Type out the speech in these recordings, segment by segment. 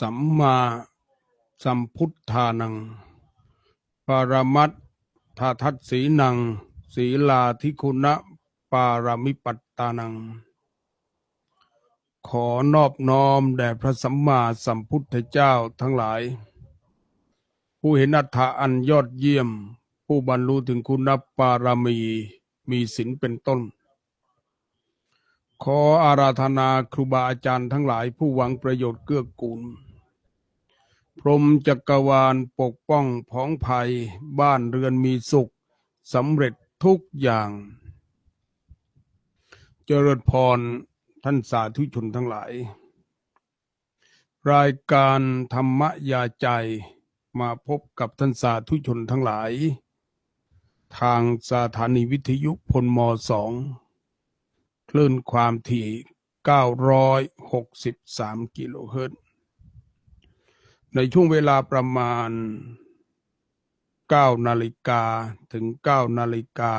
สัมมาสัมพุทธานัง ปารมัตถาทัศสีนัง ศีลาธิคุณะปารมิปัตตานัง ขอนอบน้อมแด่พระสัมมาสัมพุทธเจ้าทั้งหลาย ผู้เห็นอัตถะอันยอดเยี่ยม ผู้บรรลุถึงคุณปารมีมีศีลเป็นต้น ขออาราธนาครูบาอาจารย์ทั้งหลายผู้หวังประโยชน์เกื้อกูล พรมจักรวาลปกป้องพ้องภัย บ้านเรือนมีสุขสำเร็จทุกอย่าง เจริญพรท่านสาธุชนทั้งหลาย รายการธรรมยาใจมาพบกับท่านสาธุชนทั้งหลาย ทางสถานีวิทยุพลมสองคลื่นความถี่ 963 กิโลเฮิรตซ์ ในช่วงเวลาประมาณ 9 นาฬิกาถึง 9 นาฬิกา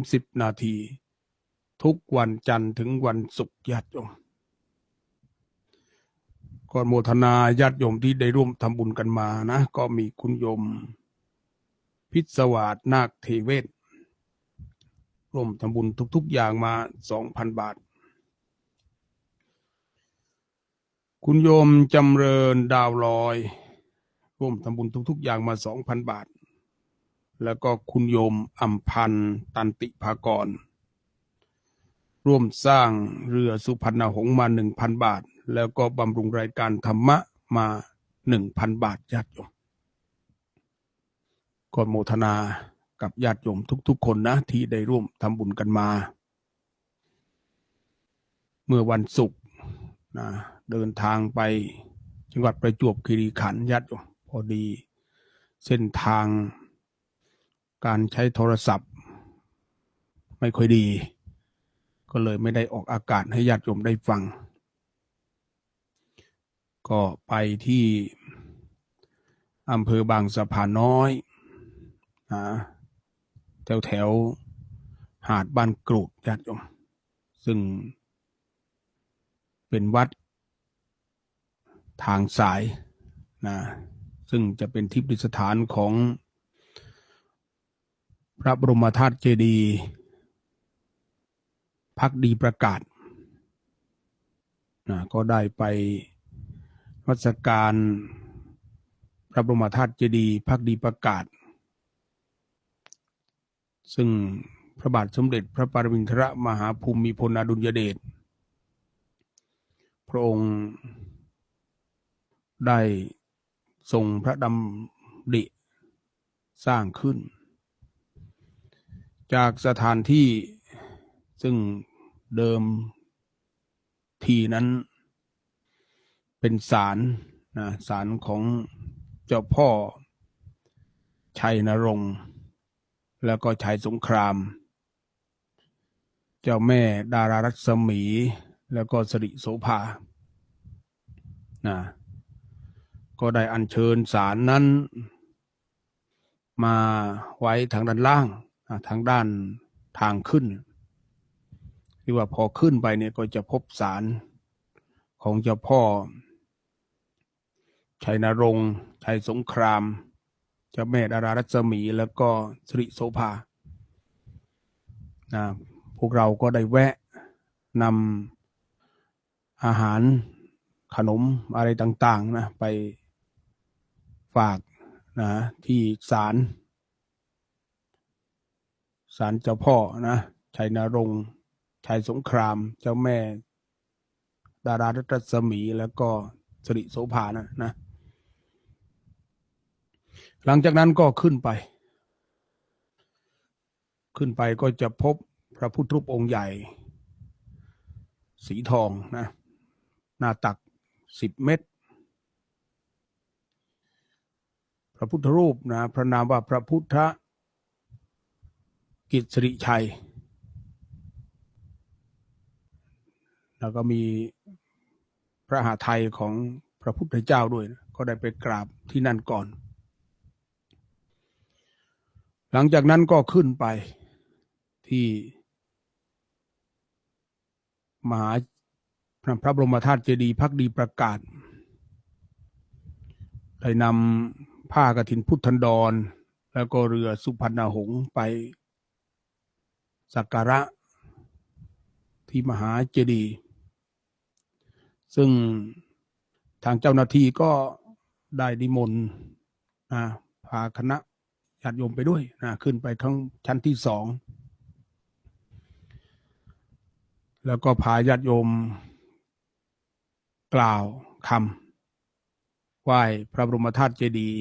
30 นาที ทุกวันจันทร์ถึงวันศุกร์ญาติโยมก่อนโมทนาญาติโยมที่ได้ร่วมทำบุญกันมานะ ก็มีคุณโยม พิศวาสนาคเทเวศร่วมทำบุญทุก ๆ อย่างมาสองพันบาท คุณโยมจำเริญดาวลอย ร่วมทำบุญทุก ๆ อย่างมาสองพันบาท แล้วก็คุณโยมอัมพันธ์ตันติภากร ร่วมสร้างเรือสุพรรณหงมาหนึ่งพันบาท แล้วก็บำรุงรายการธรรมะมาหนึ่งพันบาทญาติโยมก่อนโมทนากับญาติโยมทุก ๆ คนนะ ที่ได้ร่วมทำบุญกันมา เมื่อวันศุกร์ นะเดินทางไปจังหวัดประจวบคีรีขันธ์ญาติโยมพอดีเส้นทางการใช้โทรศัพท์ ไม่ค่อยดี ก็เลยไม่ได้ออกอากาศให้ญาติโยมได้ฟัง ก็ไปที่อำเภอบางสะพานน้อยนะแถวแถวหาดบ้านกรูดญาติโยม ซึ่ง เป็นวัดทางสายนะซึ่งจะเป็นที่ประดิษฐานของพระบรมธาตุเจดีย์พักดีประกาศนะก็ได้ไปวัสการพระบรมธาตุเจดีย์พักดีประกาศ ซึ่งพระบาทสมเด็จพระปรมินทรมหาภูมิพลอดุลยเดช พระองค์ได้ทรงพระดำริสร้างขึ้น จากสถานที่ซึ่งเดิมทีนั้นเป็นศาลนะศาลของเจ้าพ่อชัยนรงค์แล้วก็ชัยสงคราม เจ้าแม่ดารารัศมี แล้วก็สริโสภานะก็ได้อัญเชิญสารนั้น มาไว้ทางด้านล่างทางด้านทางขึ้นที่ว่าพอขึ้นไปเนี่ยก็จะพบสารของเจ้าพ่อชัยนรงค์ชัยสงครามเจ้าแม่ดารารัศมีแล้วก็สริโสภานะพวกเราก็ได้แวะนำ อาหารขนมอะไรต่างๆนะไปฝากนะที่ศาลศาลเจ้าพ่อนะชัยนรงค์ชัยสงคราม เจ้าแม่ ดารารัศมีแล้วก็สริโสภานะนะ หลังจากนั้นก็ขึ้นไป ขึ้นไปก็จะพบพระพุทธรูปองค์ใหญ่ สีทองนะ หน้าตักสิบเมตร พระพุทธรูปนะพระนามว่าพระพุทธกิจสริชัย แล้วก็มีพระหาไทยของพระพุทธเจ้าด้วยนะก็ได้ไปกราบที่นั่นก่อน หลังจากนั้นก็ขึ้นไปที่มหา พระบรมธาตุเจดีย์พักดีประกาศได้นำผ้ากฐินพุทธันดร แล้วก็เรือสุพรรณหงษ์ไปสักการะที่มหาเจดีย์ซึ่งทางเจ้าหน้าที่ก็ได้ดิมนต์นะพาคณะญาติโยมไปด้วยนะขึ้นไปข้างชั้นที่สอง แล้วก็พาญาติโยม กล่าวคำไหว้พระบรมธาตุเจดีย์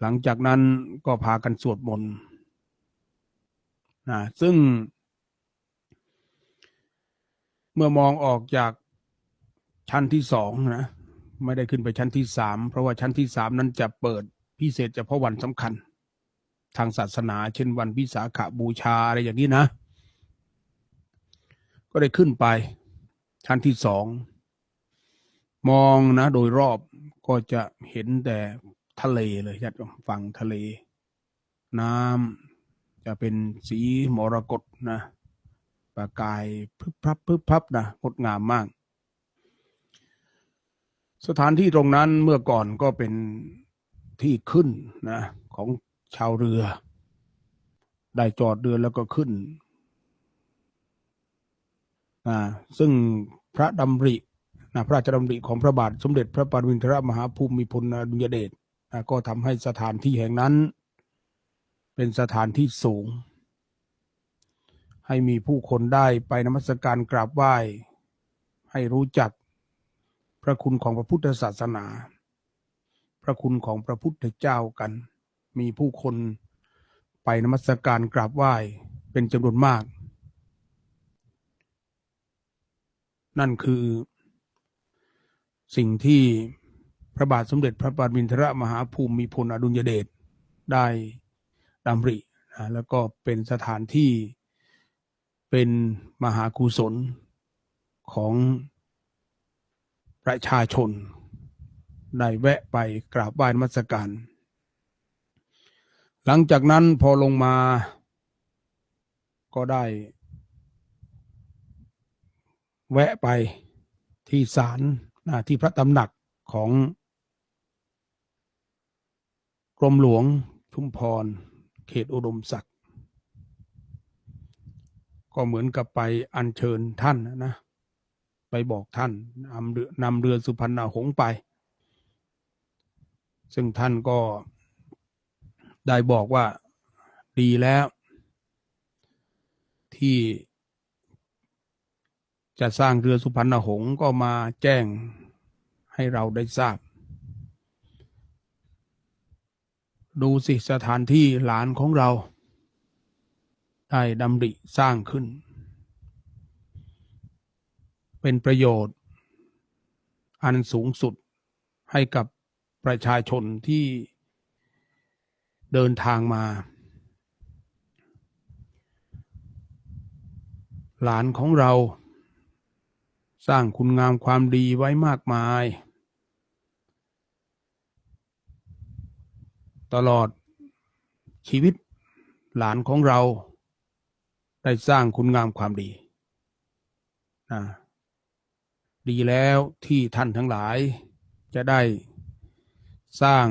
หลังจากนั้นก็พากันสวดมนต์นะซึ่ง เมื่อมองออกจากชั้นที่สองนะไม่ได้ขึ้นไปชั้นที่สามเพราะว่าชั้นที่สามนั้นจะเปิดพิเศษเฉพาะวันสำคัญ ทางศาสนา เช่นวันวิสาขบูชาอะไรอย่างนี้นะ ก็ได้ขึ้นไป ชั้นที่สอง มองนะโดยรอบก็จะเห็นแต่ทะเลเลยญาติโยมฝั่งทะเล น้ำจะเป็นสีมรกตนะประกายพึบพับพึบพับนะงดงามมาก สถานที่ตรงนั้นเมื่อก่อนก็เป็นที่ขึ้นนะของชาวเรือ ได้จอดเรือแล้วก็ขึ้น นะซึ่งพระดำรินะพระราชดำริของพระบาทสมเด็จพระปรมินทรมหาภูมิพลอดุลยเดชนะก็ทำให้สถานที่แห่งนั้น เป็นสถานที่สูง ให้มีผู้คนได้ไปนมัสการกราบไหว้ ให้รู้จักพระคุณของพระพุทธศาสนา พระคุณของพระพุทธเจ้ากัน มีผู้คนไปนมัสการกราบไหว้เป็นจำนวนมาก นั่นคือ สิ่งที่พระบาทสมเด็จพระปรมินทรมหาภูมิพลอดุลยเดชได้ดำรินะแล้วก็เป็นสถานที่เป็นมหากุศลของประชาชน ได้แวะไปกราบไหว้มัสการ หลังจากนั้นพอลงมาก็ได้ แวะไปที่ศาลนะที่พระตำหนักของกรมหลวงชุมพร เขตอุดมศักดิ์ก็เหมือนกับไปอัญเชิญท่านนะ ไปบอกท่านนำเรือนำเรือสุพรรณหงส์ไป ซึ่งท่านก็ได้บอกว่าดีแล้ว ที่ จะสร้างเรือสุพรรณหงส์ก็มาแจ้งให้เราได้ทราบ ดูสิสถานที่หลานของเรา ได้ดำริสร้างขึ้น เป็นประโยชน์ อันสูงสุดให้กับประชาชนที่เดินทางมา หลานของเรา สร้างคุณงามความดีไว้มากมาย ตลอดชีวิตหลานของเรา ได้สร้างคุณงามความดีนะดีแล้วที่ท่านทั้งหลายจะได้สร้าง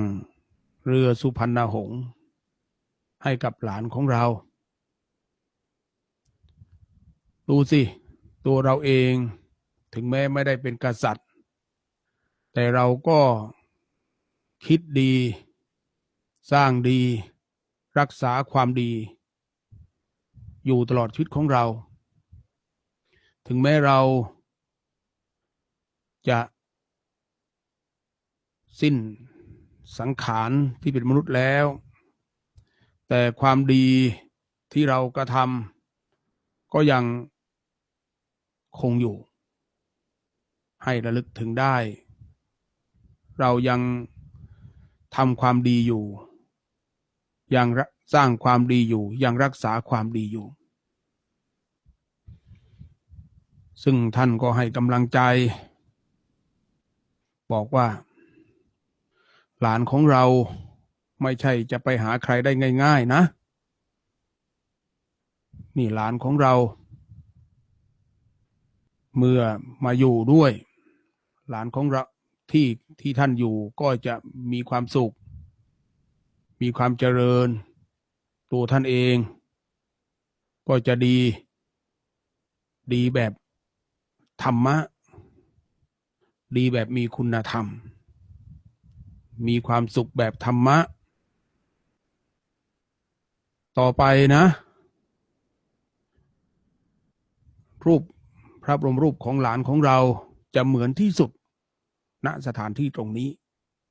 เรือสุพรรณหงษ์ให้กับหลานของเรา ดูสิ ตัวเราเอง ถึงแม้ไม่ได้เป็นกษัตริย์ แต่เราก็คิดดี สร้างดี รักษาความดี อยู่ตลอดชีวิตของเรา ถึงแม้เราจะสิ้นสังขารที่เป็นมนุษย์แล้ว แต่ความดีที่เรากระทำก็ยังคงอยู่ ให้ระลึกถึงได้ เรายังทำความดีอยู่ ยังสร้างความดีอยู่ ยังรักษาความดีอยู่ ซึ่งท่านก็ให้กำลังใจ บอกว่า หลานของเราไม่ใช่จะไปหาใครได้ง่าย ๆ นะ นี่หลานของเรา เมื่อมาอยู่ด้วย หลานของเราที่ที่ท่านอยู่ก็จะมีความสุข มีความเจริญ ตัวท่านเอง ก็จะดี ดีแบบธรรมะ ดีแบบมีคุณธรรม มีความสุขแบบธรรมะ ต่อไปนะ รูปพระบรมรูปของหลานของเราจะเหมือนที่สุด ณสถานที่ตรงนี้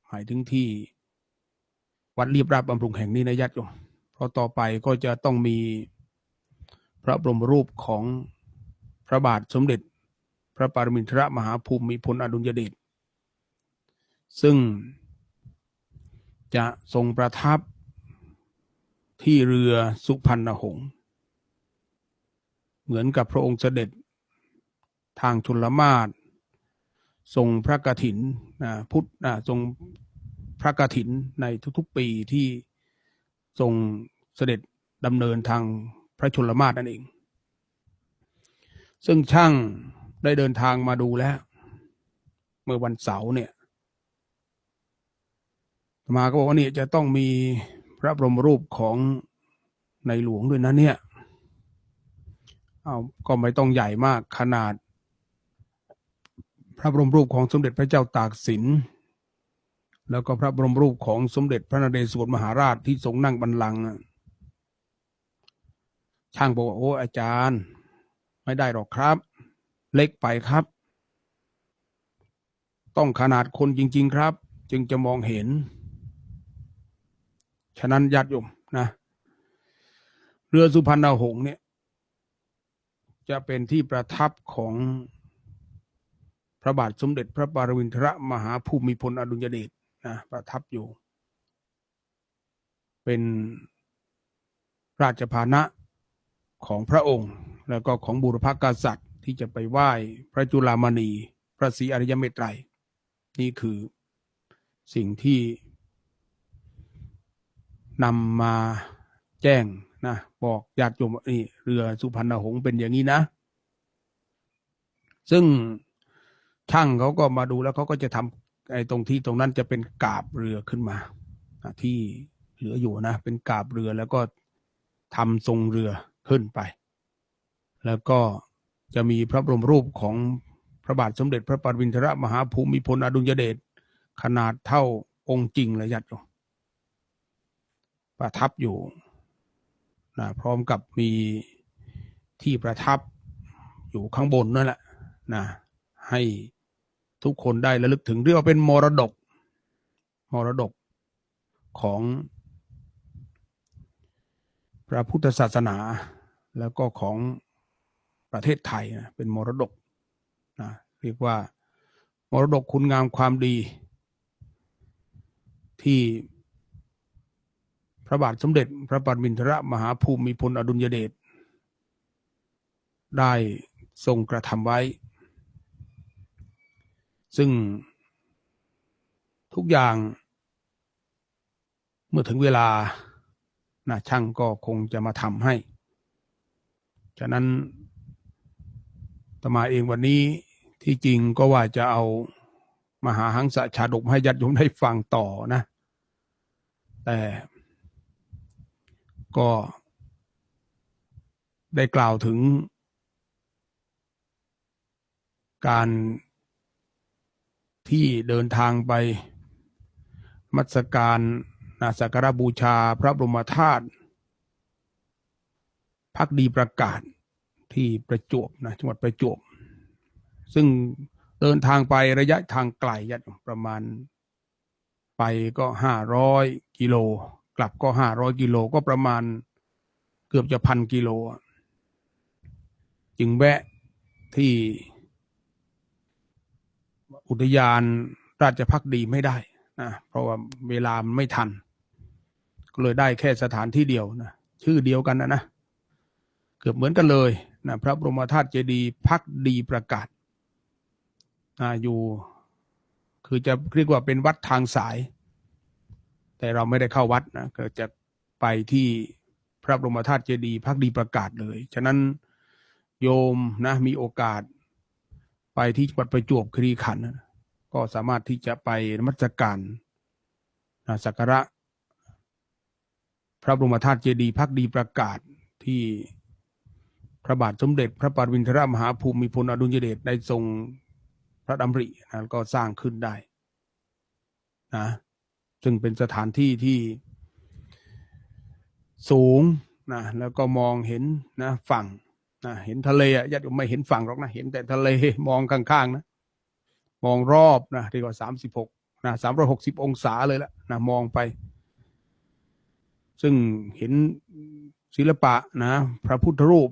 หมายถึงที่ วัดเรียบราบบำรุงแห่งนี้นะญาติโยมเพราะต่อไปก็จะต้องมีพระบรมรูปของพระบาทสมเด็จ พระปรมินทรมหาภูมิพลอดุลยเดชซึ่งจะทรงประทับที่เรือสุพรรณหงษ์เหมือนกับพระองค์เสด็จทางชนละมาศ ทรงพระกฐินนะพุทธทรงพระกฐินในทุกๆปีที่ทรงเสด็จดำเนินทางพระชนลมาศนั่นเอง ซึ่งช่างได้เดินทางมาดูแล้ว เมื่อวันเสาร์เนี่ยมาก็บอกว่านี่จะต้องมีพระบรมรูปของในหลวงด้วยนะเนี่ย เอาก็ไม่ต้องใหญ่มากขนาด ระบรมรูปของสมเด็จพระเจ้าตากสิน แล้วก็พระบรมรูปของสมเด็จพระนเรศวรมหาราชที่ทรงนั่งบัลลังอะช่างบอกว่าโอ้อาจารย์ ไม่ได้หรอกครับ เล็กไปครับ ต้องขนาดคนจริง ๆ ครับ จึงจะมองเห็น ฉะนั้นญาติโยมนะเรือสุพรรณหงษ์เนี่ย จะเป็นที่ประทับของ พระบาทสมเด็จพระปรมินทรมหาภูมิพลอดุลยเดชนะประทับอยู่ เป็นราชพานะของพระองค์ แล้วก็ของบุรพกษัตริย์ที่จะไปไหว้พระจุลามณี พระศรีอริยเมตไตร นี่คือสิ่งที่นำมาแจ้งนะบอกญาติโยมว่านี่เรือสุพรรณหงษ์เป็นอย่างนี้นะ ซึ่ง ช่างเขาก็มาดูแล้วเขาก็จะทำไอ้ตรงที่ตรงนั้นจะเป็นกาบเรือขึ้นมาที่เหลืออยู่นะเป็นกาบเรือแล้วก็ทำทรงเรือขึ้นไป แล้วก็จะมีพระบรมรูปของพระบาทสมเด็จพระปรมินทรมหาภูมิพลอดุลยเดชขนาดเท่าองค์จริงเลยญาติโยมประทับอยู่นะพร้อมกับมีที่ประทับอยู่ข้างบนนั่นแหละนะให้ ทุกคนได้ระลึกถึงเรียกว่าเป็นมรดก มรดกของพระพุทธศาสนาแล้วก็ของประเทศไทยนะเป็นมรดกนะเรียกว่ามรดกคุณงามความดี ที่พระบาทสมเด็จพระปรมินทรมหาภูมิพลอดุลยเดชได้ทรงกระทำไว้ ซึ่งทุกอย่าง เมื่อถึงเวลานะช่างก็คงจะมาทำให้ ฉะนั้นตมาเองวันนี้ที่จริงก็ว่าจะเอามหาหังสะชาดกให้ญาติโยมได้ฟังต่อนะ แต่ก็ได้กล่าวถึงการ ที่เดินทางไปมัสการนาสักการบูชาพระบรมธาตุพักดีประกาศที่ประจวบนะจังหวัดประจวบ ซึ่งเดินทางไประยะทางไกลยัดประมาณ ไปก็ห้าร้อยกิโล กลับก็ห้าร้อยกิโลก็ประมาณเกือบจะพันกิโล จึงแวะที่ อุทยานราชพักดีไม่ได้นะเพราะว่าเวลาไม่ทัน ก็เลยได้แค่สถานที่เดียวนะชื่อเดียวกันนะนะเกือบเหมือนกันเลยนะพระบรมธาตุเจดีย์พักดีประกาศนะอยู่คือจะเรียกว่าเป็นวัดทางสาย แต่เราไม่ได้เข้าวัดนะก็จะไปที่พระบรมธาตุเจดีย์พักดีประกาศเลย ฉะนั้นโยมนะมีโอกาส ไปที่จังหวัดประจวบคีรีขันธ์ก็สามารถที่จะไปนมัสการสักการะ พระบรมธาตุเจดีย์พักดีประกาศที่พระบาทสมเด็จ พระปรมินทรมหาภูมิพลอดุลยเดชได้ทรงพระดำรินะก็สร้างขึ้นได้นะซึ่งเป็นสถานที่ที่สูงนะแล้วก็มองเห็นนะฝั่ง นะเห็นทะเลอะญาติโยมไม่เห็นฝั่งหรอกนะ เห็นแต่ทะเลมองข้างๆนะ มองรอบนะที่ว่าสามสิบหกนะสามร้อยหกสิบองศาเลยละนะมองไป ซึ่งเห็นศิลปะนะ พระพุทธรูป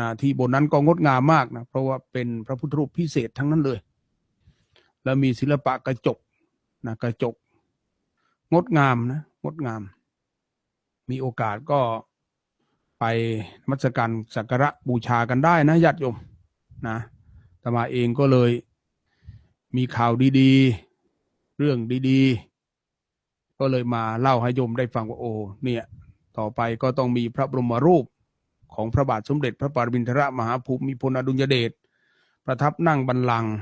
นะที่บนนั้นก็งดงามมากนะเพราะว่าเป็นพระพุทธรูปพิเศษทั้งนั้นเลย แล้วมีศิลปะกระจกนะกระจก งดงามนะงดงาม มีโอกาสก็ ไปนมัสการสักการะบูชากันได้นะญาติโยมนะตมาเองก็เลยมีข่าวดีๆ เรื่องดีๆ ก็เลยมาเล่าให้โยมได้ฟังว่าโอ้เนี่ยต่อไปก็ต้องมีพระบรมรูปของพระบาทสมเด็จพระปรมินทรมหาภูมิพลอดุลยเดชประทับนั่งบัลลังก์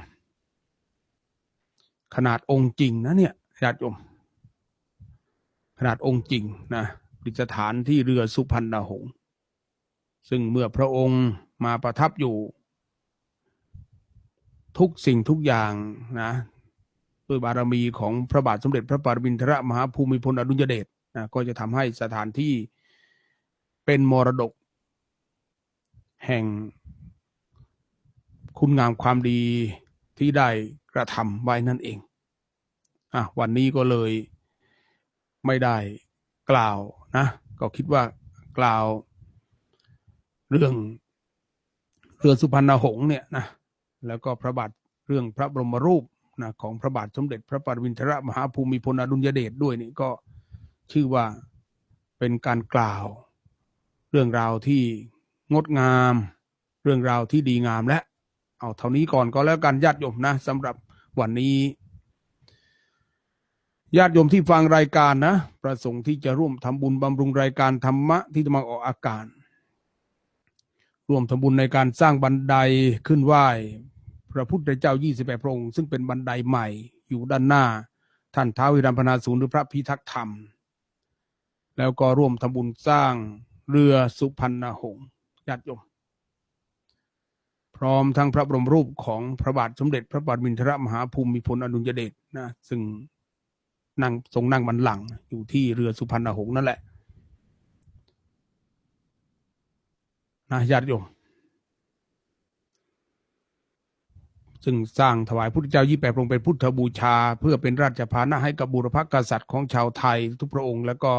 ขนาดองค์จริงนะเนี่ยญาติโยมขนาดองค์จริงนะประดิษฐานที่เรือสุพรรณหงษ์ ซึ่งเมื่อพระองค์มาประทับอยู่ ทุกสิ่งทุกอย่างนะด้วยบารมีของพระบาทสมเด็จพระปรมินทรมหาภูมิพลอดุลยเดชนะก็จะทำให้สถานที่เป็นมรดก แห่งคุณงามความดีที่ได้กระทำไว้นั่นเองอะวันนี้ก็เลยไม่ได้กล่าวนะ ก็คิดว่ากล่าว เรื่องเรือสุพรรณหงษ์เนี่ยนะแล้วก็พระบาทเรื่องพระบรมรูปนะของพระบาทสมเด็จพระปรมินทรมหาภูมิพลอดุลยเดชด้วยนี่ก็ชื่อว่าเป็นการกล่าว เรื่องราวที่งดงาม เรื่องราวที่ดีงามและ เอาเท่านี้ก่อนก็แล้วกันญาติโยมนะสำหรับวันนี้ญาติโยมที่ฟังรายการนะ ประสงค์ที่จะร่วมทำบุญบำรุงรายการธรรมะที่จะมาออกอากาศ ร่วมทำบุญในการสร้างบันไดขึ้นไหว้ พระพุทธเจ้า 28 พระองค์ ซึ่งเป็นบันไดใหม่อยู่ด้านหน้า ท่านท้าววิรัมพนาศูนย์หรือพระพิทักษ์ธรรม แล้วก็ร่วมทำบุญสร้างเรือสุพรรณหงษ์ญาติโยม พร้อมทั้งพระบรมรูปของพระบาทสมเด็จพระบาทมินทรมหาภูมิพลอดุลยเดชนะซึ่งนั่งทรงนั่งบันหลังอยู่ที่เรือสุพรรณหงษ์นั่นแหละ นะญาติโยมซึ่งสร้างถวายพุทธเจ้ายี่แปดพระองค์เป็นพุทธบูชา เพื่อเป็นราชพานะให้กับบุรพกษัตริย์ของชาวไทยทุกพระองค์ แล้วก็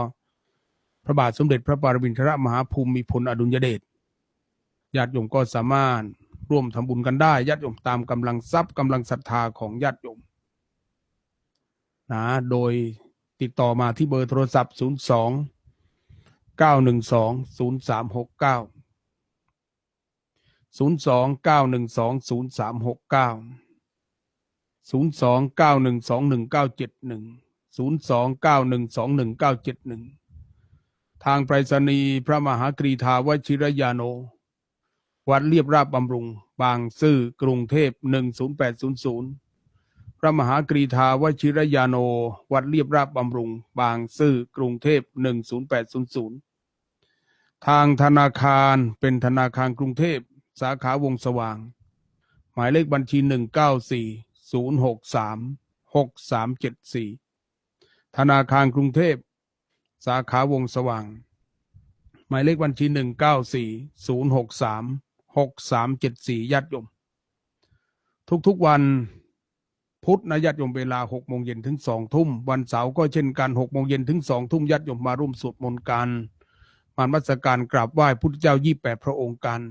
พระบาทสมเด็จพระปรมินทรมหาภูมิพลอดุลยเดชญาติโยมก็สามารถร่วมทำบุญกันได้ญาติโยมตามกำลังทรัพย์กำลังศรัทธาของญาติโยมนะโดยติดต่อมาที่เบอร์โทรศัพท์ 02 912 0369 ศูนย์สองเก้าหนึ่งสองศูนย์สามหกเก้าศูนย์สองเก้าหนึ่งสองหนึ่งเก้าเจ็ดหนึ่งศูนย์สองเก้าหนึ่งสองหนึ่งเก้าเจ็ดหนึ่งทางไปรษณีย์พระมหากรีธาวชิรยาโน วัดเรียบราบบำรุง บางซื่อกรุงเทพหนึ่งศูนย์แปดศูนย์ศูนย์พระมหากรีธาวชิรยาโน วัดเรียบราบบำรุง บางซื่อกรุงเทพหนึ่งศูนย์แปดศูนย์ศูนย์ทางธนาคารเป็นธนาคารกรุงเทพ สาขาวงสว่าง หมายเลขบัญชีหนึ่งเก้าสี่ศูนย์หกสามหกสามเจ็ดสี่ธนาคารกรุงเทพ สาขาวงสว่าง หมายเลขบัญชีหนึ่งเก้าสี่ศูนย์หกสามหกสามเจ็ดสี่ญาติโยม ทุกๆวันพุธนะญาติโยมเวลาหกโมงเย็นถึงสองทุ่ม วันเสาร์ก็เช่นกันหกโมงเย็นถึงสองทุ่มญาติโยมมาร่วมสวดมนต์กันมามัสการกราบไหว้พุทธเจ้ายี่แปดพระองค์กัน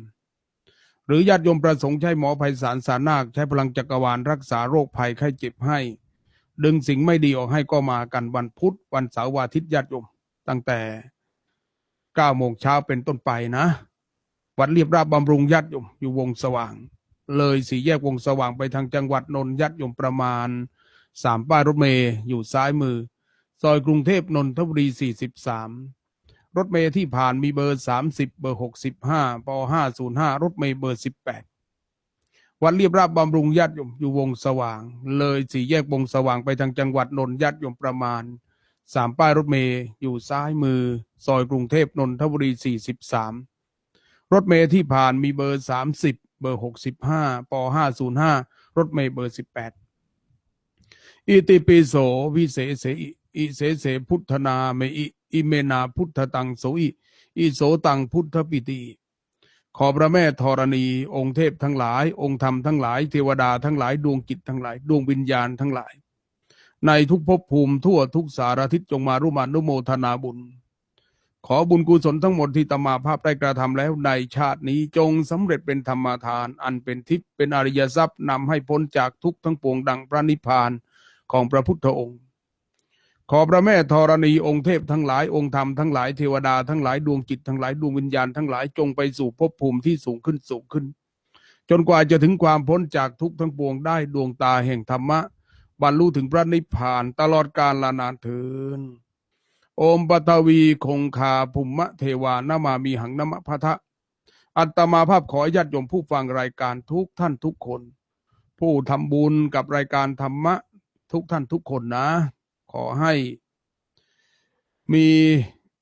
หรือญาติโยมประสงค์ใช้หมอภัยสารสานาคใช้พลังจักรวาลรักษาโรคภัยไข้เจ็บให้ ดึงสิ่งไม่ดีออกให้ก็มากันวันพุธวันเสาร์วันอาทิตย์ญาติโยมตั้งแต่เก้าโมงเช้าเป็นต้นไปนะ วัดเรียบราบบำรุงญาติโยมอยู่วงสว่าง เลยสี่แยกวงสว่างไปทางจังหวัดนนท์ญาติโยมประมาณสามป้ายรถเมย์อยู่ซ้ายมือ ซอยกรุงเทพนนทบุรีสี่สิบสาม รถเมย์ที่ผ่านมีเบอร์สามสิบเบอร์หกสิบห้าปห้าศูนย์ห้ารถเมย์เบอร์สิบแปดวัดเรียบราบบำรุงญาติโยมอยู่วงสว่าง เลยสี่แยกวงสว่างไปทางจังหวัดนนท์ญาติโยมประมาณสามป้ายรถเมย์อยู่ซ้ายมือ ซอยกรุงเทพนนทบุรีสี่สิบสามรถเมย์ที่ผ่านมีเบอร์สามสิบเบอร์หกสิบห้าปห้าศูนย์ห้ารถเมย์เบอร์สิบแปดอิติปิโสวิเศษเสอิ อิเสเสพุทธนาเมอิอิเมนาพุทธตังโสอิอิโสตังพุทธปิติขอพระแม่ธรณี องค์เทพทั้งหลาย องค์ธรรมทั้งหลายเทวดาทั้งหลายดวงกิจทั้งหลาย ดวงวิญญาณทั้งหลาย ในทุกภพภูมิทั่วทุกสารทิศจงมารุมานุโมทนาบุญ ขอบุญกุศลทั้งหมดที่ตมาภาพได้กระทำแล้วในชาตินี้จงสำเร็จเป็นธรรมทาน อันเป็นทิพย์เป็นอริยทรัพย์นำให้พ้นจากทุกทั้งปวงดังพระนิพพานของพระพุทธองค์ ขอพระแม่ธรณีองค์เทพทั้งหลายองค์ธรรมทั้งหลายเทวดาทั้งหลายดวงจิตทั้งหลายดวงวิญญาณทั้งหลายจงไปสู่ภพภูมิที่สูงขึ้นสูงขึ้น จนกว่าจะถึงความพ้นจากทุกข์ทั้งปวงได้ดวงตาแห่งธรรมะ บรรลุถึงพระนิพพานตลอดกาลนานเถินโอมปตวีคงคาภุมมะเทวานามามีหังนมะพะทะ อัตมาภาพขอญาติโยมผู้ฟังรายการทุกท่านทุกคน ผู้ทำบุญกับรายการธรรมะ ทุกท่านทุกคนนะ ขอให้มี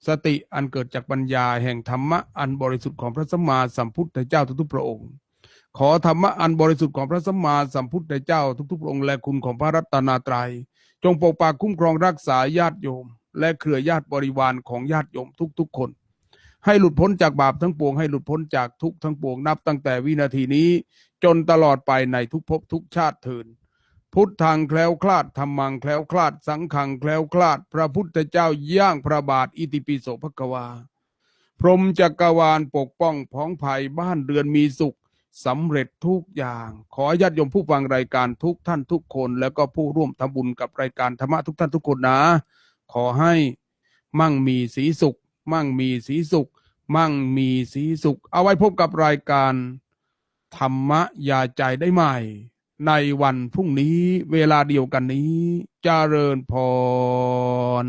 สติอันเกิดจากปัญญาแห่งธรรมะอันบริสุทธิ์ของพระสัมมาสัมพุทธเจ้าทุกๆพระองค์ ขอธรรมะอันบริสุทธิ์ของพระสัมมาสัมพุทธเจ้าทุกๆพระองค์และคุณของพระรัตนตรัย จงปกปักคุ้มครองรักษาญาติโยม และเครือญาติบริวารของญาติโยมทุกๆคน ให้หลุดพ้นจากบาปทั้งปวงให้หลุดพ้นจากทุกทั้งปวงนับตั้งแต่วินาทีนี้ จนตลอดไปในทุกภพทุกชาติเถิน พุทธังแคล้วคลาดธรรมังแคล้วคลาด สังขังแคล้วคลาด พระพุทธเจ้าย่างพระบาทอิติปิโสภควา พรหมจักรวาลปกป้องพ้องภัยบ้านเรือนมีสุขสำเร็จทุกอย่าง ขอญาติโยมผู้ฟังรายการทุกท่านทุกคน แล้วก็ผู้ร่วมทำบุญกับรายการธรรมะทุกท่านทุกคนนะ ขอให้มั่งมีสีสุข มั่งมีสีสุข มั่งมีสีสุข เอาไว้พบกับรายการธรรมะยาใจได้ใหม่ ในวันพรุ่งนี้เวลาเดียวกันนี้จเจริญพร